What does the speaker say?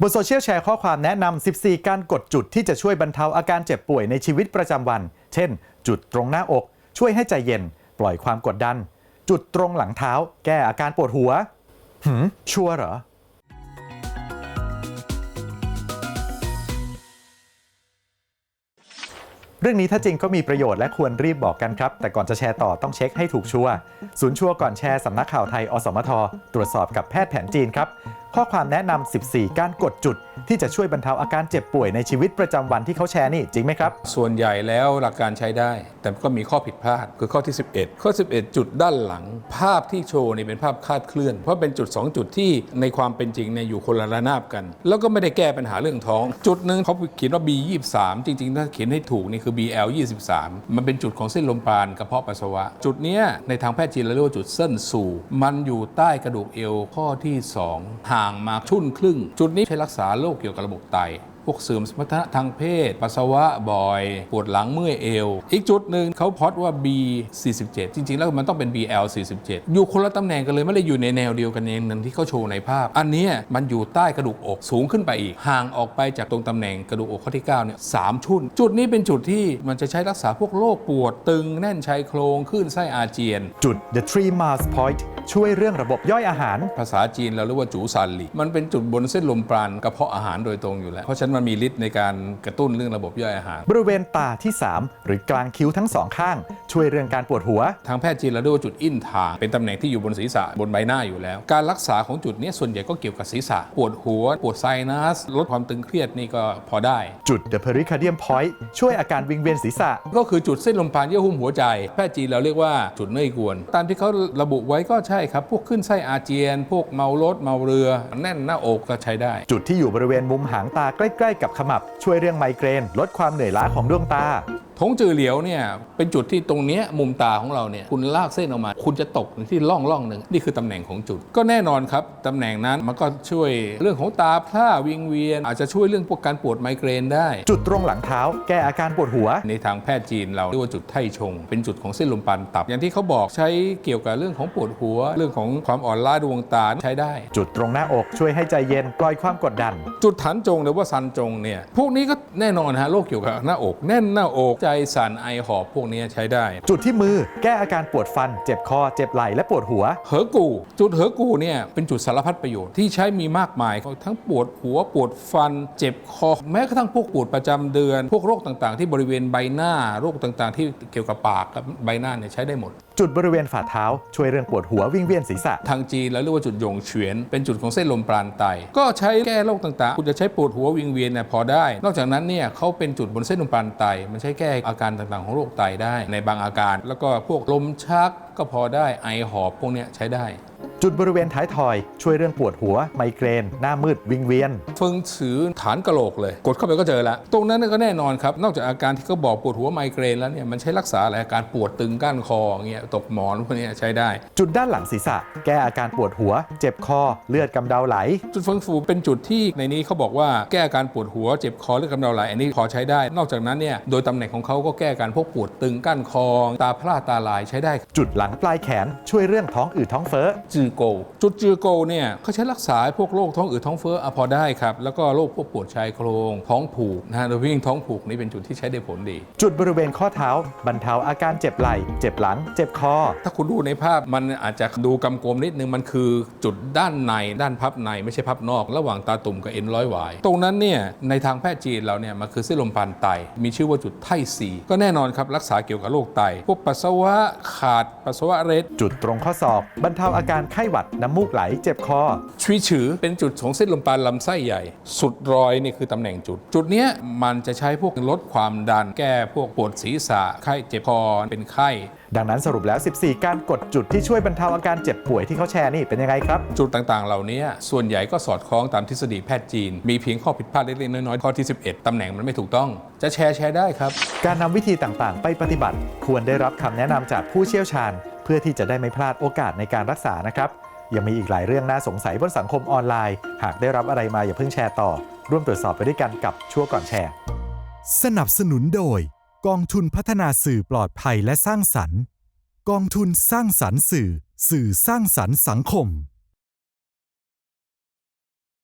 บนโซเชียลแชร์ข้อความแนะนำ 14 การกดจุดที่จะช่วยบรรเทาอาการเจ็บป่วยในชีวิตประจำวัน เช่น จุดตรงหน้าอก ช่วยให้ใจเย็น ปล่อยความกดดัน จุดตรงหลังเท้า แก้อาการปวดหัว หืม ชัวร์เหรอเรื่องนี้ถ้าจริงก็มีประโยชน์และควรรีบบอกกันครับ แต่ก่อนจะแชร์ต่อต้องเช็คให้ถูกชัวร์ศูนย์ชัวร์ก่อนแชร์สำนักข่าวไทย อสมท ตรวจสอบกับแพทย์แผนจีนครับ ข้อความแนะนำ14 การกดจุด ที่จะช่วยบรรเทาอาการเจ็บป่วยในชีวิตประจำวันที่เขาแชร์นี่จริงไหมครับ ส่วนใหญ่แล้วหลักการใช้ได้ แต่ก็มีข้อผิดพลาดคือข้อที่ 11 ข้อ 11 จุดด้านหลัง ภาพที่โชว์นี่เป็นภาพคาดเคลื่อน เพราะเป็นจุด 2 จุดที่ในความเป็นจริงเนี่ยอยู่คนละระนาบกัน แล้วก็ไม่ได้แก้ปัญหาเรื่องท้อง จุดหนึ่งเขาเขียนว่า B 23 จริงๆถ้าเขียนให้ถูกนี่คือ BL 23 มันเป็นจุดของเส้นลมปราณกระเพาะปัสสาวะ จุดนี้ในทางแพทย์จีนเราเรียกว่าจุดเส้นสู่ มันอยู่ใต้กระดูกเอวข้อที่ 2 ห่างางมาชุ่นครึ่ง จุดนี้ใช้รักษาโรคเกี่ยวกับระบบไตพวกเสื่อมสมรรถนะทางเพศ ปัสสาวะบ่อย ปวดหลังเมื่อยเอว อีกจุดหนึ่งเขาพอดว่า B 47 จริง ๆ แล้วมันต้องเป็น BL 47 อยู่คนละตำแหน่งกันเลยไม่ได้อยู่ในแนวเดียวกันเองนั่นที่เขาโชว์ในภาพ อันนี้มันอยู่ใต้กระดูกอกสูงขึ้นไปอีก ห่างออกไปจากตรงตำแหน่งกระดูกอกข้อที่9เนี่ยสามชุนจุดนี้เป็นจุดที่มันจะใช้รักษาพวกโรคปวดตึงแน่นชายโครงคลื่นไส้อาเจียน จุด the three Mars point ช่วยเรื่องระบบย่อยอาหาร ภาษาจีนเราเรียกว่าจูซานหลีมันเป็นจุดบนเส้นลมปราณกระเพาะอาหารโดยตรงอยู่แล้ว เพราะฉะนั้นมันมีฤทธิ์ในการกระตุ้นเรื่องระบบย่อยอาหาร บริเวณตาที่ 3 หรือกลางคิ้วทั้งสองข้าง ช่วยเรื่องการปวดหัว ทางแพทย์จีนเราเรียกว่าจุดอินทาง เป็นตำแหน่งที่อยู่บนศีรษะบนใบหน้าอยู่แล้ว การรักษาของจุดเนี้ยส่วนใหญ่ก็เกี่ยวกับศีรษะ ปวดหัว ปวดไซนัสลดความตึงเครียดนี่ก็พอได้ จุด the pericardium point ช่วยอาการวิงเวียนศีรษะ ก็คือจุดเส้นลมปราณเยื่อหุ้มหัวใจ แพทย์จีนเราเรียกว่าจุดเนยกวน ตามที่เขาระบุไว้ก็ใช่ช่ครับ พวกขึ้นไส้อาเจียน พวกเมารถเมาเรือ แน่นหน้าอกก็ใช้ได้ จุดที่อยู่บริเวณมุมหางตาใกล้ ๆ กับขมับช่วยเรื่องไมเกรน ลดความเหนื่อยล้าของดวงตา ทงจือเหลียวเนี่ยเป็นจุดที่ตรงเนี้ยมุมตาของเราเนี่ยคุณลากเส้นออกมา คุณจะตกที่ร่องร่องหนึ่งนี่คือตำแหน่งของจุด ก็แน่นอนครับตำแหน่งนั้นมันก็ช่วยเรื่องของตาพร่าวิงเวียน อาจจะช่วยเรื่องพวกการปวดไมเกรนได้ จุดตรงหลังเท้า แก้อาการปวดหัว ในทางแพทย์จีนเราเรียกว่าจุดไท่ชง เป็นจุดของเส้นลมปราณตับ อย่างที่เขาบอกใช้เกี่ยวกับเรื่องของปวดหัว เรื่องของความอ่อนล้าดวงตาใช้ได้ จุดตรงหน้าอกช่วยให้ใจเย็นปล่อยความกดดัน จุดฐานจงหรือว่าซันจงเนี่ยพวกนี้ก็แน่นอนฮะโรคเกี่ยวกับหน้าอก แน่นหน้าอกใจสั่นไอหอบพวกนี้ใช้ได้ จุดที่มือแก้อาการปวดฟัน เจ็บคอ เจ็บไหล่และปวดหัว เหอกู จุดเหอกูเนี่ยเป็นจุดสารพัดประโยชน์ที่ใช้มีมากมาย ทั้งปวดหัวปวดฟัน เจ็บคอ แม้กระทั่งพวกปวดประจำเดือน พวกโรคต่างๆ ที่บริเวณใบหน้า โรคต่างๆ ที่เกี่ยวกับปากกับใบหน้าเนี่ยใช้ได้หมด จุดบริเวณฝ่าเท้า ช่วยเรื่องปวดหัววิงเวียนศีรษะ ทางจีนแล้วเรียกว่าจุดหยงเฉวียนเป็นจุดของเส้นลมปราณไต ก็ใช้แก้โรคต่างๆ คุณจะใช้ปวดหัววิงเวียนเนี่ยพอได้ นอกจากนั้นเนี่ยเขาเป็นจุดบนเส้นลมปราณไต มันใช้แก้อาการต่างๆ ของโรคไตได้ในบางอาการ แล้วก็พวกลมชักก็พอได้ไอหอบพวกเนี้ยใช้ได้ จุดบริเวณท้ายทอย ช่วยเรื่องปวดหัว ไมเกรน หน้ามืด วิงเวียน เฟิงถือฐานกะโหลกเลย กดเข้าไปก็เจอแล้วตรงนั้นก็แน่นอนครับ นอกจากอาการที่เขาบอกปวดหัวไมเกรนแล้วเนี่ยมันใช้รักษาอะไรอาการปวดตึงก้านคออย่างเงี้ยตกหมอนพวกเนี้ยใช้ได้ จุดด้านหลังศีรษะ แก้อาการปวดหัว เจ็บคอ เลือดกำเดาไหล จุดเฟิงฟูเป็นจุดที่ในนี้เขาบอกว่าแก้อาการปวดหัวเจ็บคอหรือกำเดาไหลอันนี้พอใช้ได้ นอกจากนั้นเนี่ยโดยตำแหน่งของเขาก็แก้อาการพวกปวดตึงก้านคอตาพร่าตาลายใช้ได้ จุดหลังปลายแขนช่วยเรื่องท้องอืดท้องเฟ้อจือโกจุดจือโกเนี่ยเขาใช้รักษาพวกโรคท้องอืดท้องเฟ้ออะพอได้ครับ แล้วก็โรคพวกปวดชายโครง ท้องผูกนะฮะโดยเฉพาะยิ่งท้องผูกนี่เป็นจุดที่ใช้ได้ผลดี จุดบริเวณข้อเท้าบรรเทาอาการเจ็บไหล่ เจ็บหลัง เจ็บคอ ถ้าคุณดูในภาพมันอาจจะดูกำกวมนิดนึงมันคือจุดด้านในด้านพับในไม่ใช่พับนอก ระหว่างตาตุ่มกับเอ็นร้อยหวาย ตรงนั้นเนี่ยในทางแพทย์จีนเราเนี่ยมันคือเส้นลมปานไต มีชื่อว่าจุดไทสีก็แน่นอนครับรักษาเกี่ยวกับโรคไต พวกปัสสาวะขาดปัสสาวะเร็ดจุดตรงข้อศอกบรรเทาอาการไข้หวัดน้ำมูกไหลเจ็บคอชวีฉือเป็นจุดของเส้นลมปานลำไส้ใหญ่ สุดรอยนี่คือตำแหน่งจุด จุดเนี้ยมันจะใช้พวกลดความดัน แก้พวกปวดศีรษะไข้เจ็บคอเป็นไข้ดังนั้นสรุปแล้ว 14 การกดจุดที่ช่วยบรรเทาอาการเจ็บป่วยที่เขาแชร์นี่เป็นยังไงครับ จุดต่างๆ เหล่านี้ส่วนใหญ่ก็สอดคล้องตามทฤษฎีแพทย์จีน มีเพียงข้อผิดพลาดเล็กๆน้อยๆข้อที่ 11 ตำแหน่งมันไม่ถูกต้อง จะแชร์แชร์ได้ครับ การนำวิธีต่างๆ ไปปฏิบัติ ควรได้รับคำแนะนำจากผู้เชี่ยวชาญ เพื่อที่จะได้ไม่พลาดโอกาสในการรักษานะครับ ยังมีอีกหลายเรื่องน่าสงสัยบนสังคมออนไลน์ หากได้รับอะไรมาอย่าเพิ่งแชร์ต่อ ร่วมตรวจสอบไปด้วยกันกับชั่วก่อนแชร์ สนับสนุนโดย กองทุนพัฒนาสื่อปลอดภัยและสร้างสรรค์ กองทุนสร้างสรรค์สื่อ สื่อสร้างสรรค์สังคม